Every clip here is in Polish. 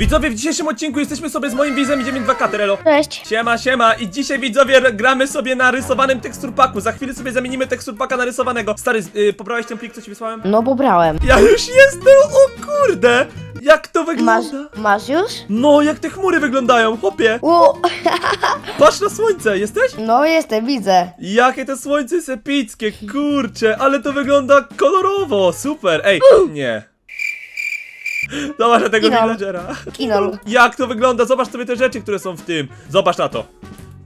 Widzowie, w dzisiejszym odcinku jesteśmy sobie z moim widzem, idziemy 2K, Terelo. Cześć. Siema, siema i dzisiaj widzowie gramy sobie na rysowanym teksturpaku. Za chwilę sobie zamienimy teksturpaka na rysowanego. Stary, yy, pobrałeś ten plik, co ci wysłałem? No pobrałem. Ja już jestem, o kurde! Jak to Masz, wygląda? masz już? No, jak te chmury wyglądają, chłopie! U, Patrz na słońce, jesteś? no jestem, widzę. Jakie to słońce jest epickie, kurcze, ale to wygląda kolorowo, super, ej, nie. Zobacz na tego Kinol. villagera. Kinol. Jak to wygląda, zobacz sobie te rzeczy, które są w tym. Zobacz na to.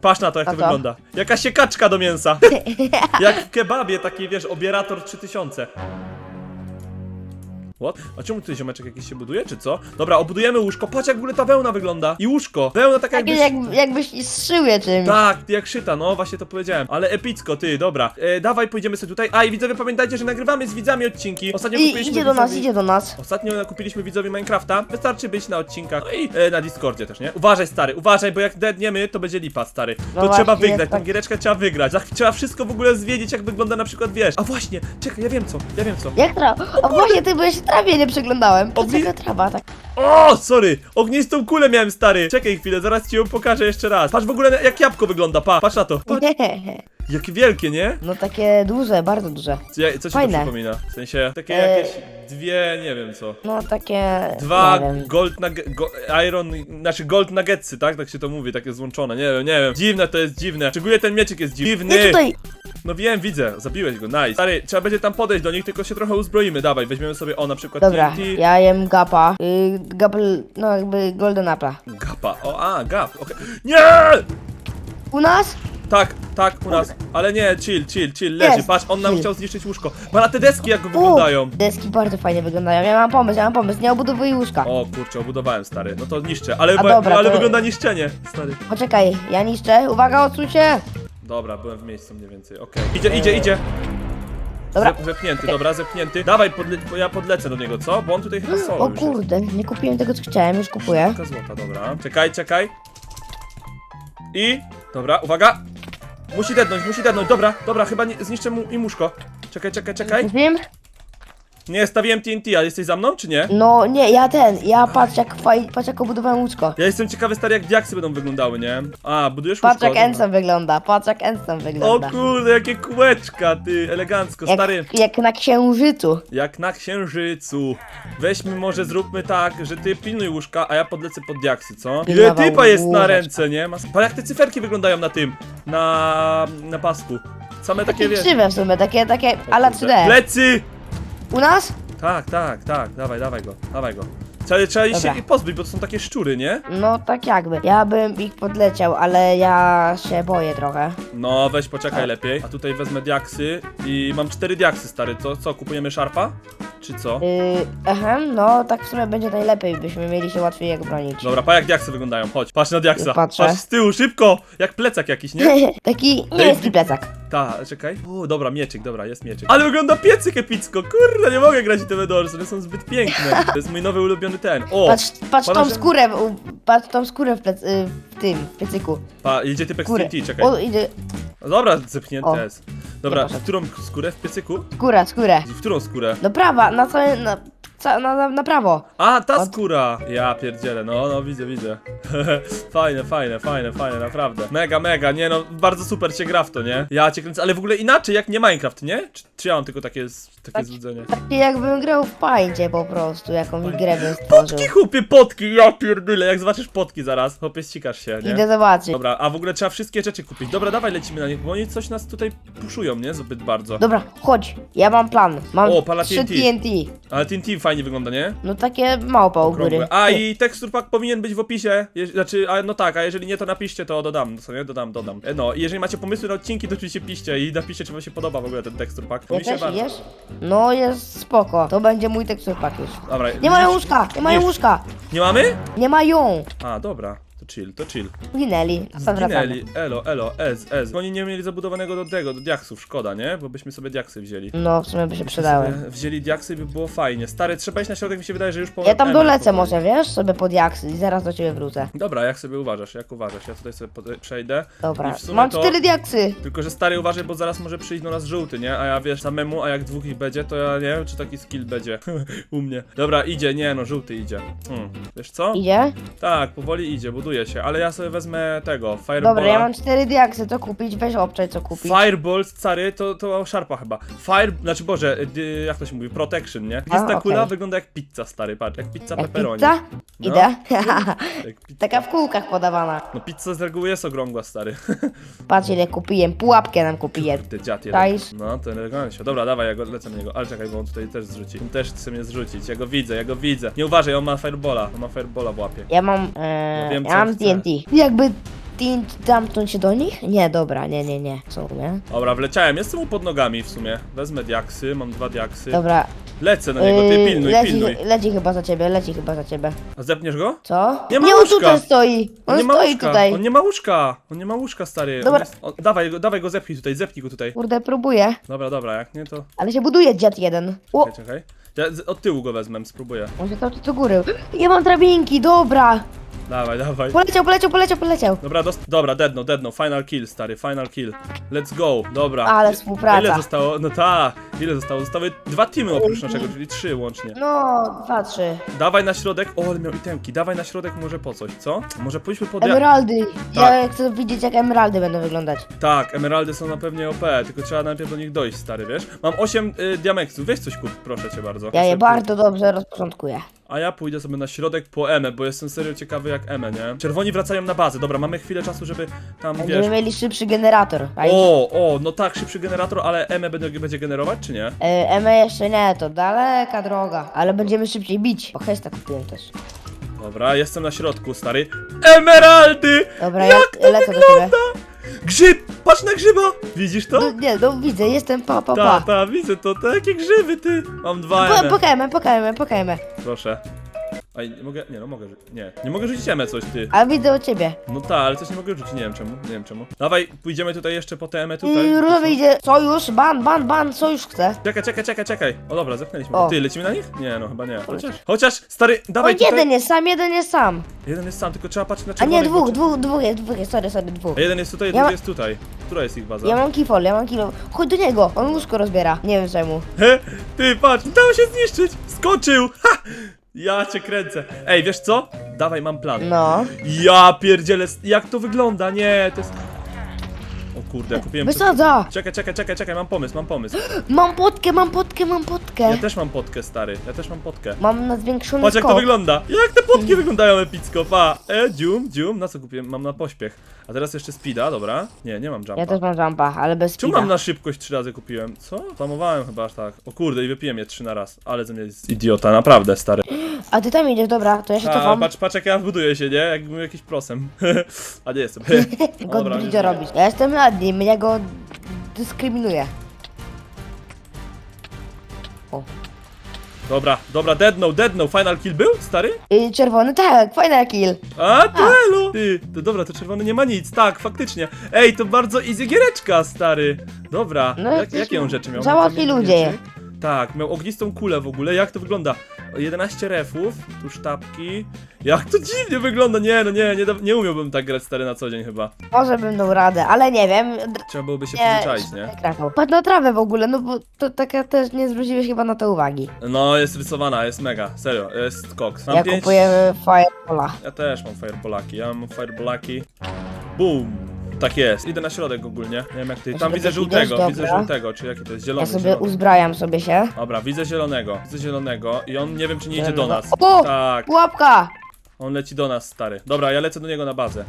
Patrz na to, jak A to co? wygląda. Jaka siekaczka do mięsa. jak w kebabie, taki wiesz, obierator 3000. What? A czemu tutaj ziomeczek jakiś się buduje, czy co? Dobra, obudujemy łóżko. Patrz jak w ogóle ta wełna wygląda. I łóżko. Wełna taka jakbyś... jak, jakbyś zszył je czymś. Tak, jak szyta, no właśnie to powiedziałem. Ale epicko, ty, dobra. E, dawaj, pójdziemy sobie tutaj. A i widzowie, pamiętajcie, że nagrywamy z widzami odcinki. Ostatnio I kupiliśmy idzie do nas, widzowi- idzie do nas. Ostatnio kupiliśmy widzowi Minecrafta. Wystarczy być na odcinkach. No i e, na Discordzie też, nie? Uważaj, stary, uważaj, bo jak dedniemy, to będzie lipa, stary. No to trzeba właśnie, wygrać, tak. tą giereczkę trzeba wygrać. Trzeba wszystko w ogóle zwiedzić, jak wygląda na przykład, wiesz. A właśnie, czekaj, ja wiem co, ja wiem co. Jak tra... A właśnie, ty byłeś trawie, nie przeglądałem. O, Dlaczego trawa tak? O, sorry! Ognistą kulę miałem, stary! Czekaj chwilę, zaraz ci ją pokażę jeszcze raz. Patrz w ogóle, na- jak jabłko wygląda, pa, patrz na to. Patrz, jakie wielkie, nie? No takie duże, bardzo duże. Co, ja- co ci Fajne. to przypomina? W sensie, takie E, jakieś dwie, nie wiem co. No takie... Dwa Nie wiem. gold nug- go, iron, znaczy gold nuggetsy, tak? Tak się to mówi, takie złączone, nie wiem, nie wiem. Dziwne to jest dziwne. Szczególnie ten mieczyk jest dziwny. Nie tutaj! No wiem, widzę, zabiłeś go, nice. Stary, trzeba będzie tam podejść do nich, tylko się trochę uzbroimy. Dawaj, weźmiemy sobie o na przykład Dobra, TNT. ja jem gapa. Y, gapel, no jakby golden apple. Gapa, o a, gap, okej. Nie! U nas? Tak, tak, u nas. Ale nie, chill, chill, chill, leży. Jest, Patrz, on nam chill. chciał zniszczyć łóżko. Ma na te deski jak U, wyglądają. deski bardzo fajnie wyglądają. Ja mam pomysł, ja mam pomysł. Nie obudowuj łóżka. O kurczę, obudowałem stary. No to niszczę, ale, A dobra, ale to- wygląda niszczenie, stary. Poczekaj, ja niszczę. Uwaga, odsuń się! Dobra, byłem w miejscu mniej więcej, okej. Idzie, idzie, idzie. Dobra. Zep, zepchnięty, dobra, zepchnięty. Dawaj, podle bo ja podlecę do niego, co? Bo on tutaj chyba solo O już jest. kurde, nie kupiłem tego co chciałem, już kupuję. Taka złota, dobra. Czekaj, czekaj. I... Dobra, uwaga. Musi dednąć, musi dednąć, dobra, dobra, chyba nie, zniszczę mu i muszko. Czekaj, czekaj, czekaj. Wiem? Nie, stawiłem TNT, a jesteś za mną, czy nie? No nie, ja ten, ja patrz jak faj, patrz jak obudowałem łóżko. Ja jestem ciekawy, stary, jak diaksy będą wyglądały, nie? A, budujesz Patrz łóżko, jak dobra. Enson wygląda, patrz jak Enson O wygląda. kurde, jakie kółeczka, ty, elegancko, stary. Jak, jak na księżycu. Jak na księżycu. Weźmy może zróbmy tak, że ty pilnuj łóżka, a ja podlecę pod diaksy, co? Ile Pilnował typa jest na łóżeczka. ręce, nie? Mas- Patrz jak te cyferki wyglądają na tym, na, na pasku. Same takie, Takie wiesz... krzywe w sumie, takie, takie ala kurde. 3D. Plecy! U nas? Tak, tak, tak, dawaj, dawaj go, dawaj go. Trzeba, trzeba ich Dobra. się pozbyć, bo to są takie szczury, nie? No tak jakby. Ja bym ich podleciał, ale ja się boję trochę. No, weź poczekaj Tak. lepiej. A tutaj wezmę diaksy i mam cztery diaksy, stary. To co, kupujemy szarpa? Czy co? Yy, ehem, no tak w sumie będzie najlepiej, byśmy mieli się łatwiej jak bronić. Dobra, pa jak diaksy wyglądają, chodź. Patrz na diaksa. Patrzę. Patrz z tyłu, szybko! Jak plecak jakiś, nie? Taki niebieski plecak. Ta, czekaj. O, dobra, mieczyk, dobra, jest mieczyk. Ale wygląda piecyk epicko, kurde, nie mogę grać w te Doors, one są zbyt piękne. To jest mój nowy ulubiony ten. O, Patrz, patrz tą że- skórę, u- patrz tą skórę w, plec, y, w tym, w piecyku. pa, idzie typek z Skórę. TNT, czekaj. O, idzie, No Dobra, zepchnięte O. jest. Dobra, Nie poszedł. w którą skórę? W piecyku? skóra, skórę. W którą skórę? Do prawa, na całe, na, ca, na, na, na prawo. A, ta Od- skóra! Ja pierdzielę, no, no, widzę, widzę. fajne, fajne, fajne, fajne, naprawdę. Mega, mega, nie no, bardzo super się gra w to, nie? Ja cię kręcę, ale w ogóle inaczej, jak nie Minecraft, nie? Czy, czy ja mam tylko takie, z- takie Tak. złudzenie? Takie jakbym grał w pańcie po prostu, jaką grę bym stworzył. Potki, chłopie, potki, ja pierdolę, jak zobaczysz potki zaraz, chłopie, ścikasz się, nie? Idę zobaczyć. Dobra, a w ogóle trzeba wszystkie rzeczy kupić. Dobra, dawaj lecimy na nich, bo oni coś nas tutaj puszują, nie? Zbyt bardzo. Dobra, chodź, ja mam plan. Mam O, pala trzy TNT. TNT. Ale TNT fajnie wygląda, nie? No takie małpa u góry. Okrągłe. A i tekstur pack powinien być w opisie. Je, znaczy, a, no tak, a jeżeli nie, to napiszcie, to dodam. Co nie? Dodam, dodam. E, No, i jeżeli macie pomysły na odcinki, to oczywiście piszcie i napiszcie, czy wam się podoba w ogóle ten tekstur pack. Ja Mi się też bardzo. jesz? No jest spoko. To będzie mój tekstur już. Dobra. Nie mają widzisz? łóżka, nie mają łóżka. Nie mamy? Nie mają. A, dobra. To chill, to chill. Zginęli. A co wracamy? Zginęli, elo, elo, ez, ez. Oni nie mieli zabudowanego do tego, do diaksów, szkoda, nie? Bo byśmy sobie diaksy wzięli. No, w sumie by się przydały. Sobie Wzięli diaksy by było fajnie. Stary, trzeba iść na środek, mi się wydaje, że już po Ja tam dolecę powoli. może, wiesz, sobie pod jaksy i zaraz do ciebie wrócę. Dobra, jak sobie uważasz, jak uważasz? Ja tutaj sobie pod- przejdę. Dobra, I w sumie mam to- cztery diaksy. Tylko, że stary uważaj, bo zaraz może przyjść do nas żółty, nie? A ja wiesz, samemu, a jak dwóch ich będzie, to ja nie wiem, czy taki skill będzie u mnie. Dobra, idzie, nie no, żółty idzie. Hmm. Wiesz co? Idzie? Tak, powoli idzie, buduje się, ale ja sobie wezmę tego, Firebola. Dobra, ja mam cztery diaksy, co kupić? Weź obczaj, co kupić. Fireball, stary, to, to szarpa chyba. Fire, znaczy Boże, y, jak to się mówi, protection, nie? Jest ta okej. kula, wygląda jak pizza, stary, patrz, jak pizza Jak pepperoni. pizza? No. Idę. Jak pizza. Taka w kółkach podawana. No pizza z reguły jest okrągła, stary. Patrz ile kupiłem, pułapkę nam kupiłem. Ty dziad jeden. Czaisz? No, to elegancja. Dobra, dawaj, ja go lecę na niego. Ale czekaj, bo on tutaj też zrzuci. On też chce mnie zrzucić. Ja go widzę, ja go widzę. Nie uważaj, on ma firebola. On ma firebola w łapie. Ja mam, e, Ja wiem, ja co mam chcę. TNT. Jakby TNT zamknąć się do nich? Nie, dobra, nie, nie, nie. Co, nie? Dobra, wleciałem. Jestem mu pod nogami w sumie. Wezmę diaksy, mam dwa diaksy. Dobra. Lecę na niego, ty yy, pilnuj, leci, pilnuj. leci chyba za ciebie, leci chyba za ciebie. A zepniesz go? Co? Nie ma on łóżka. tutaj stoi. On, nie ma stoi łóżka. tutaj. On nie ma łóżka. On nie ma łóżka, stary. On Dobra. jest... on... Dawaj go, dawaj go, zepnij tutaj, zepnij go tutaj. Kurde, próbuję. Dobra, dobra, jak nie to... Ale się buduje dziad jeden. O, Czekaj, czekaj. Ja z- od tyłu go wezmę, spróbuję. on się cały czas do góry. Nie mam drabinki, dobra. Dawaj, dawaj. Poleciał, poleciał, poleciał, poleciał. Dobra, dost... dobra, deadno, deadno, final kill, stary, final kill. Let's go, dobra. Ale A ile współpraca. zostało? No ta, ile zostało? Zostały dwa teamy oprócz naszego, czyli trzy łącznie. No, dwa, trzy. Dawaj na środek, o, ale miał itemki, dawaj na środek może po coś, co? Może pójdźmy po dia- Emeraldy. Tak. Ja chcę widzieć, jak emeraldy będą wyglądać. Tak, emeraldy są na pewnie OP, tylko trzeba najpierw do nich dojść, stary, wiesz? Mam 8 y, diamentów, weź coś kup, proszę cię bardzo. Ja je Szybko. bardzo dobrze rozporządkuję. A ja pójdę sobie na środek po Emę, bo jestem serio ciekawy jak Emę, nie? Czerwoni wracają na bazę, dobra, mamy chwilę czasu, żeby tam, wiesz... Będziemy mieli szybszy generator. A O, o, no tak, szybszy generator, ale Emę będzie, będzie generować, czy nie? E, jeszcze nie, to daleka droga. Ale będziemy szybciej bić. Bo hesta kupiłem też. Dobra, jestem na środku, stary. Emeraldy! Dobra, ja Jak to lecę do wygląda? Grzyb! Patrz na grzyba! Widzisz to? No, nie, no widzę, jestem pa, pa, Ta, pa. ta, widzę to, takie grzyby, ty! Mam dwa Po, pokajmy, pokajmy, pokajmy. Proszę. Ej, nie mogę, nie no mogę nie. Nie mogę rzucić Emę coś, ty. Ale widzę u ciebie. No tak, ale coś nie mogę rzucić, nie wiem czemu, nie wiem czemu. Dawaj, pójdziemy tutaj jeszcze po tę Emę tutaj. I różowy idzie, sojusz, ban, ban, ban, sojusz chce. Czekaj, czekaj, czekaj, czekaj. O dobra, zepchnęliśmy. O. Ty, lecimy na nich? Nie, no chyba nie. Chociaż, chociaż, stary, O, dawaj tutaj. jeden jest sam, jeden jest sam. Jeden jest sam, tylko trzeba patrzeć na A czerwonych. nie, dwóch, dwóch, dwóch jest, dwóch jest, sorry, sorry, dwóch. A jeden jest tutaj, Ja drugi ma- jest tutaj. Która jest ich baza? Ja mam kifol, ja mam kilo. Chodź do niego, on łóżko rozbiera. Nie wiem czemu. He, ty, patrz, udało się zniszczyć! Skoczył! Ha! Ja cię kręcę. Ej, wiesz co? Dawaj, mam plan. No. Ja pierdzielę, jak to wygląda? Nie, to jest... O kurde, kupiłem... Wysadza! Czekaj, czekaj, czekaj, czekaj, mam pomysł, mam pomysł. Mam potkę, mam potkę, mam potkę. Ja też mam potkę, stary, ja też mam potkę. Mam na zwiększony Patrz jak to skok. wygląda! Jak te potki wyglądają epicko, pa! E, dzium, dzium, na co kupiłem? Mam na pośpiech. A teraz jeszcze speeda, dobra? Nie, nie mam jumpa. Ja też mam jumpa, ale bez Czemu speeda. mam na szybkość trzy razy kupiłem? Co? Tamowałem chyba aż tak. O kurde, i wypiłem je trzy na raz. Ale ze mnie jest idiota, naprawdę, stary. A ty tam idziesz, dobra, to ja się A, cofam. patrz, patrz jak ja buduję się, nie? Jakbym był jakiś prosem. A nie jestem. O, Go dobra, nie robić. Ja jestem nad nim, ja go dyskryminuję. Dobra, dobra, deadno, deadno. Final kill był, stary? I czerwony, tak, fajny kill. A, to elo! Ty, to dobra, to czerwony nie ma nic, tak, faktycznie. Ej, to bardzo easy giereczka, stary. Dobra, No, jak, jakie on rzeczy miał? załatwi ludzie. Tak, miał ognistą kulę w ogóle, jak to wygląda? 11 refów, tu sztabki. Jak to dziwnie wygląda, nie, no nie, nie, da- nie umiałbym tak grać stary na co dzień chyba. Może bym dał radę, ale nie wiem. Trzeba byłoby się przyzwyczaić, nie? Krakał. Patrz na trawę w ogóle, no bo to taka też nie zwróciłeś chyba na to uwagi. No, jest rysowana, jest mega, serio, jest koks. Mam Ja pięć- kupuję Firebola. Ja też mam fireballaki, ja mam fireballaki. Boom! Tak jest, idę na środek ogólnie. Nie wiem jak ty. Ja Tam sobie widzę żółtego, idziesz, widzę dobra. żółtego, czy jaki to jest zielony. Ja sobie zielony. uzbrajam sobie się. Dobra, widzę zielonego, widzę zielonego i on nie wiem czy nie idzie do nas. O! Tak, Pułapka! on leci do nas, stary. Dobra, ja lecę do niego na bazę.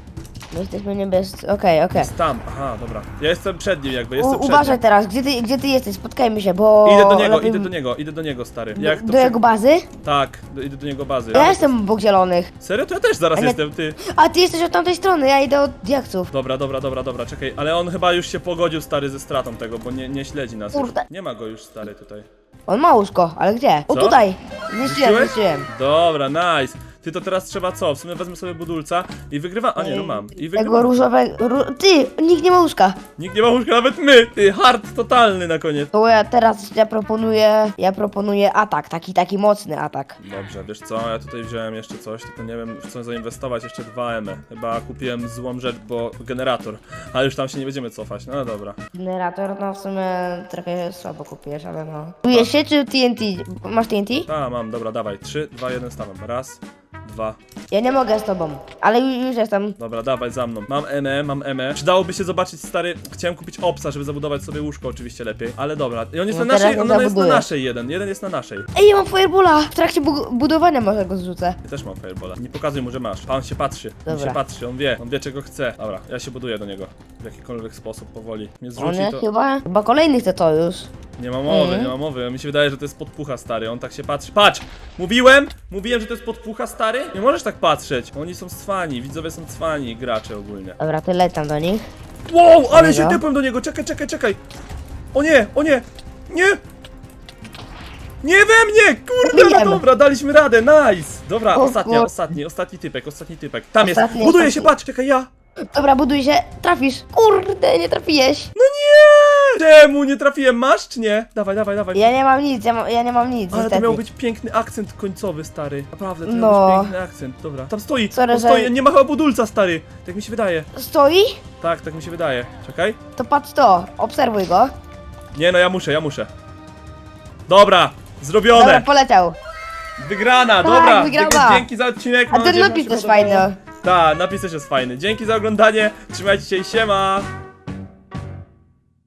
My jesteśmy niebiescy. Okej, okej. Jest tam, aha, dobra. Ja jestem przed nim jakby, jestem U- przed Uważaj nim. teraz, gdzie ty, gdzie ty jesteś? Spotkajmy się, bo... Idę do niego, lepiej- idę do niego, idę do niego, stary. Do, Jak to do jego bazy? Tak, do, idę do niego bazy. Ja jestem obok zielonych. Serio? To ja też zaraz A nie- jestem, ty. A ty jesteś od tamtej strony, ja idę od diaksów. Dobra, dobra, dobra, dobra, czekaj, ale on chyba już się pogodził stary ze stratą tego, bo nie, nie śledzi nas. Już. Kurde. Nie ma go już stary tutaj. On ma łóżko, ale gdzie? O Co? tutaj! Zniszczyłem, Zniszczyłeś? zniszczyłem. Dobra, nice. Ty to teraz trzeba co? W sumie wezmę sobie budulca i wygrywa. A nie, no mam. I Tego wygrywa. różowego... Ró... Ty, nikt nie ma łóżka. Nikt nie ma łóżka, nawet my! Ty, hard totalny na koniec. To ja teraz, ja proponuję, ja proponuję atak, taki, taki mocny atak. Dobrze, wiesz co, ja tutaj wziąłem jeszcze coś, tylko nie wiem w co zainwestować, jeszcze dwa M. Chyba kupiłem złą rzecz, bo generator, ale już tam się nie będziemy cofać, no dobra. Generator, no w sumie trochę słabo kupisz, ale no. Czujesz się czy TNT? Masz TNT? A, mam, dobra, dawaj, 3, 2, 1, stawiam, raz, dwa, Ja nie mogę z tobą, ale ju- już jestem. dobra, dawaj za mną. Mam ME, mam ME. Przydałoby się zobaczyć, stary, chciałem kupić opsa, żeby zabudować sobie łóżko oczywiście lepiej, ale dobra. I on jest No na teraz naszej, on jest na zabuduję. naszej jeden, jeden jest na naszej. Ej, ja mam fireballa! W trakcie bu budowania może go zrzucę. Ja też mam firebola. Nie pokazuj mu, że masz. A on się patrzy. On Dobra. się patrzy, on wie. On wie czego chce. Dobra, ja się buduję do niego. W jakikolwiek sposób powoli. Mnie On zrzuci nie, to. chyba, chyba kolejny chce to już. Nie ma mowy, Mhm. nie ma mowy. Mi się wydaje, że to jest podpucha stary. On tak się patrzy. Patrz! Mówiłem! Mówiłem, że to jest podpucha stary? Nie możesz tak patrzeć. Oni są cwani, widzowie są cwani, gracze ogólnie. Dobra, ty leć tam do nich. Wow, ale się typłem do niego! Czekaj, czekaj, czekaj! O nie, o nie! Nie! Nie we mnie! Kurde, no Wiem. dobra, daliśmy radę, nice! Dobra, O ostatnia, ostatni, ostatni typek, ostatni typek. Tam jest! Ostatni, Buduje się, ostatni. patrz, czekaj, ja! Dobra, buduj się, trafisz. Kurde, nie trafiłeś. No nie! Czemu nie trafiłem? Masz czy nie? Dawaj, dawaj, dawaj. Ja nie mam nic, ja, ma, ja nie mam nic, Ale to niestety. miał być piękny akcent końcowy, stary. Naprawdę, to No. miał być piękny akcent. Dobra, tam stoi, Sorry, on że- stoi, nie ma chyba budulca, stary. Tak mi się wydaje. Stoi? Tak, tak mi się wydaje. Czekaj. To patrz to, obserwuj go. Nie no, ja muszę, ja muszę. Dobra, zrobione. Dobra, poleciał. Wygrana, Tak, dobra. wygrała. Dzie- Dzięki za odcinek. A mam ten nadzieję, że napis też się podobało. fajny. Tak, napis też jest fajny. Dzięki za oglądanie. Trzymajcie się i siema.